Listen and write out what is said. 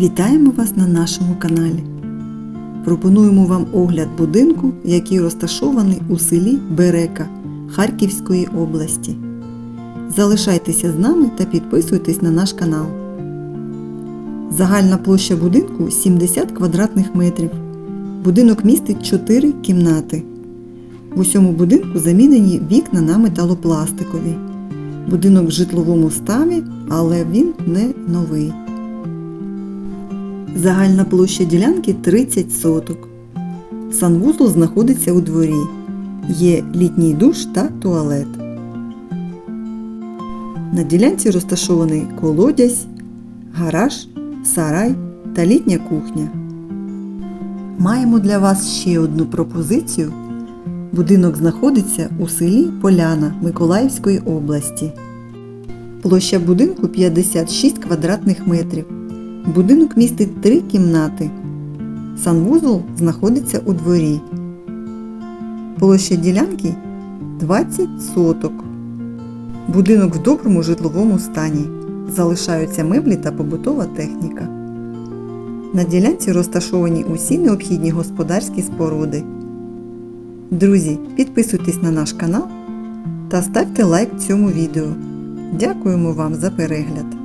Вітаємо вас на нашому каналі. Пропонуємо вам огляд будинку, який розташований у селі Берека Харківської області. Залишайтеся з нами та підписуйтесь на наш канал. Загальна площа будинку 70 квадратних метрів. Будинок містить 4 кімнати. В усьому будинку замінені вікна на металопластикові. Будинок в житловому стані, але він не новий. Загальна площа ділянки 30 соток. Санвузол знаходиться у дворі. Є літній душ та туалет. На ділянці розташований колодязь, гараж, сарай та літня кухня. Маємо для вас ще одну пропозицію. Будинок знаходиться у селі Поляна Миколаївської області. Площа будинку 56 квадратних метрів. Будинок містить три кімнати. Санвузол знаходиться у дворі. Площа ділянки 20 соток. Будинок в доброму житловому стані. Залишаються меблі та побутова техніка. На ділянці розташовані усі необхідні господарські споруди. Друзі, підписуйтесь на наш канал та ставте лайк цьому відео. Дякуємо вам за перегляд!